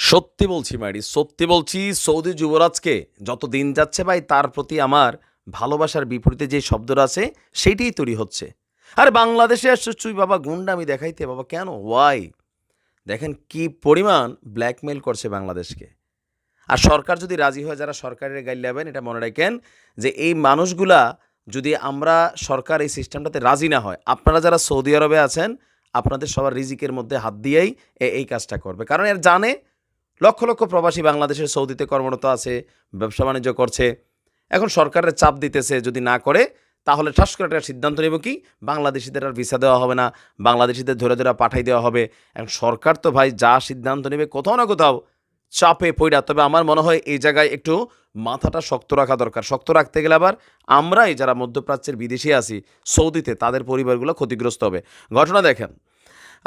সত্যি বলছি, মাইরি, সত্যি বলছি, সৌদি যুবরাজকে যত দিন যাচ্ছে ভাই, তার প্রতি আমার ভালোবাসার বিপরীতে যে শব্দটা আছে, সেইটাই তৈরি হচ্ছে। আরে বাংলাদেশে আসছে চুই বাবা গুন্ডামি দেখাইতে, বাবা, কেন? ওয়াই দেখেন কি পরিমাণ ব্ল্যাকমেল করছে বাংলাদেশকে। আর সরকার যদি রাজি হয় যারা সরকারের গাইড নেবেন, এটা মনে রাখেন যে এই মানুষগুলা যদি আমরা সরকার এই সিস্টেমটাতে রাজি না হয়, আপনারা যারা সৌদি আরবে আছেন, আপনাদের সবার রিজিকের মধ্যে হাত দিয়েই এই কাজটা করবে। কারণ এর জানে লক্ষ লক্ষ প্রবাসী বাংলাদেশের সৌদিতে কর্মরত আছে, ব্যবসা বাণিজ্য করছে। এখন সরকারের চাপ দিতেছে, যদি না করে, তাহলে ঠাস করে একটা সিদ্ধান্ত নেব কি? বাংলাদেশিদের আর ভিসা দেওয়া হবে না, বাংলাদেশিদের ধরে ধরে পাঠাই দেওয়া হবে। এখন সরকার তো ভাই যা সিদ্ধান্ত নেবে, কোথাও না কোথাও চাপে পইরা তবে আমার মনে হয় এই জায়গায় একটু মাথাটা শক্ত রাখা দরকার। শক্ত রাখতে গেলে আবার আমরাই যারা মধ্যপ্রাচ্যের বিদেশি আছি, সৌদিতে তাদের পরিবারগুলো ক্ষতিগ্রস্ত হবে। ঘটনা দেখেন।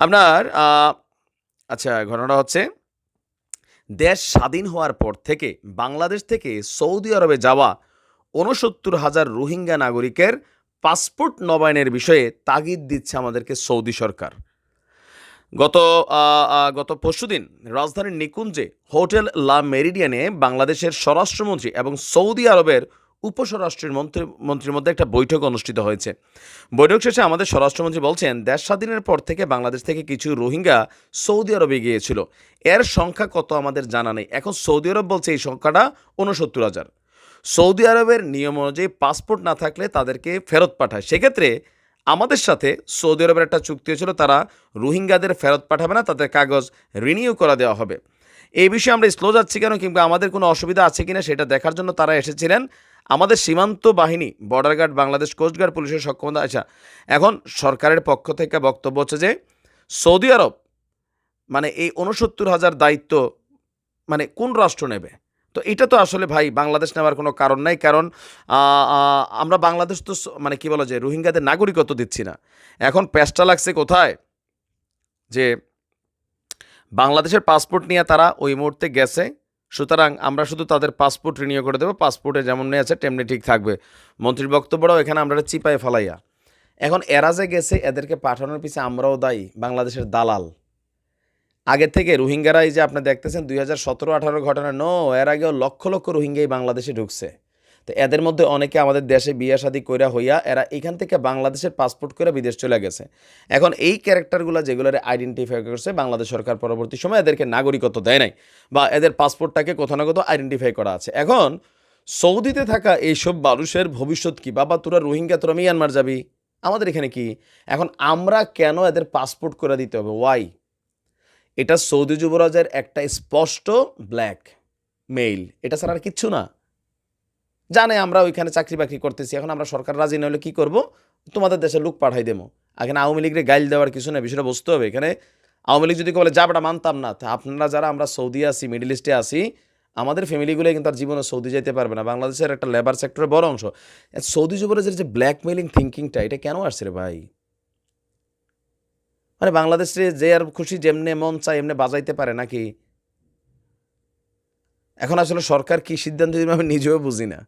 আপনার আচ্ছা ঘটনাটা হচ্ছে দেশ স্বাধীন হওয়ার পর থেকে বাংলাদেশ থেকে সৌদি আরবে যাওয়া ঊনসত্তর হাজার রোহিঙ্গা নাগরিকের পাসপোর্ট নবায়নের বিষয়ে তাগিদ দিচ্ছে আমাদেরকে সৌদি সরকার। গত গত পরশুদিন রাজধানীর নিকুঞ্জে হোটেল লা মেরিডিয়ানে বাংলাদেশের স্বরাষ্ট্রমন্ত্রী এবং সৌদি আরবের উপস্বরাষ্ট্রের মন্ত্রী, মন্ত্রীর মধ্যে একটা বৈঠক অনুষ্ঠিত হয়েছে। বৈঠক শেষে আমাদের স্বরাষ্ট্রমন্ত্রী বলছেন দেশ স্বাধীনের পর থেকে বাংলাদেশ থেকে কিছু রোহিঙ্গা সৌদি আরবে গিয়েছিল এর সংখ্যা কত আমাদের জানা নেই। এখন সৌদি আরব বলছে এই সংখ্যাটা ঊনসত্তর হাজার। সৌদি আরবের নিয়ম অনুযায়ী পাসপোর্ট না থাকলে তাদেরকে ফেরত পাঠায়। সেক্ষেত্রে আমাদের সাথে সৌদি আরবের একটা চুক্তি হয়েছিল, তারা রোহিঙ্গাদের ফেরত পাঠাবে না, তাদের কাগজ রিনিউ করা দেওয়া হবে। এই বিষয়ে আমরা স্লো যাচ্ছি কেন, কিংবা আমাদের কোনো অসুবিধা আছে কিনা সেটা দেখার জন্য তারা এসেছিলেন। আমাদের সীমান্ত বাহিনী বর্ডার গার্ড বাংলাদেশ কোস্টগার্ড পুলিশের সক্ষমতা আচ্ছা এখন সরকারের পক্ষ থেকে বক্তব্য হচ্ছে যে, সৌদি আরব মানে এই উনসত্তর হাজার দায়িত্ব মানে কোন রাষ্ট্র নেবে? তো এটা তো আসলে ভাই বাংলাদেশ নেওয়ার কোনো কারণ নাই, কারণ আমরা বাংলাদেশ তো মানে কি বলা যায় রোহিঙ্গাদের নাগরিকত্ব দিচ্ছি না। এখন পেস্টা লাগছে কোথায়? যে, বাংলাদেশের পাসপোর্ট নিয়ে তারা ওই মুহূর্তে গেছে সুতরাং আমরা শুধু তাদের পাসপোর্ট রিনিউ করে দেবো, পাসপোর্টে যেমন নিয়ে আছে, তেমনি ঠিক থাকবে। মন্ত্রীর বক্তব্যটাও এখানে আমরা চিপায় ফেলাইয়া। এখন এরা যে গেছে, এদেরকে পাঠানোর পিছিয়ে আমরাও দায়ী, বাংলাদেশের দালাল। আগে থেকে রোহিঙ্গারা এই যে আপনি দেখতেছেন, দুই হাজার সতেরো আঠারো ঘটনা, নো, এর আগেও লক্ষ লক্ষ রোহিঙ্গাই বাংলাদেশে ঢুকছে। তো এদের মধ্যে অনেকে আমাদের দেশে বিয়ে শাদী কইরা হইয়া এরা এখান থেকে বাংলাদেশের পাসপোর্ট করে বিদেশ চলে গেছে। এখন এই ক্যারেক্টারগুলো যেগুলোর আইডেন্টিফাই করছে বাংলাদেশ সরকার পরবর্তী সময় এদেরকে নাগরিকত্ব দেয় নাই বা এদের পাসপোর্টটাকে কোথাও না কোথাও আইডেন্টিফাই করা আছে। এখন সৌদিতে থাকা এইসব মানুষের ভবিষ্যৎ কি? বাবা, তোরা রোহিঙ্গা, তোরা মিয়ানমার যাবি। আমাদের এখানে কি? এখন আমরা কেন এদের পাসপোর্ট করে দিতে হবে? ওয়াই এটা সৌদি যুবরাজের একটা স্পষ্ট ব্ল্যাক মেইল এটা ছাড়া আর কিচ্ছু না। জানে আমরা ওইখানে চাকরি বাকরি করতেছি, এখন আমরা সরকার রাজি না হলে কী করব? তোমাদের দেশে লোক পাঠাই দেবো। এখানে আওয়ামী লীগের গাইল দেওয়ার কিছু না বিষয়টা বুঝতে হবে। এখানে আওয়ামী লীগ যদি বলে যাবটা মানতাম না, তা আপনারা যারা আমরা সৌদি আছি, মিডল ইস্টে আছি, আমাদের ফ্যামিলিগুলো কিন্তু আর জীবনে সৌদি যেতে পারবে না। বাংলাদেশের একটা লেবার সেক্টরের বড় অংশ। সৌদি যুবরাজের যে ব্ল্যাকমেলিং থিঙ্কিংটা এটা কেন আসছে ভাই? মানে বাংলাদেশে যে আর খুশি যেমনে মন চায়, এমনি বাজাইতে পারে নাকি? এখন আসলে সরকার কি সিদ্ধান্ত আমি নিজেও বুঝি না।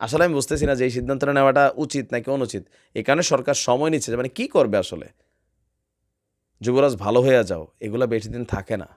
আসলে আমি বুঝতেছি না যে এই সিদ্ধান্তটা নেওয়াটা উচিত নাকি অনুচিত। এই কারণে সরকার সময় নিচ্ছে মানে কি করবে আসলে? যুবরাজ ভালো হয়ে যাও, এগুলো বেশি দিন থাকে না।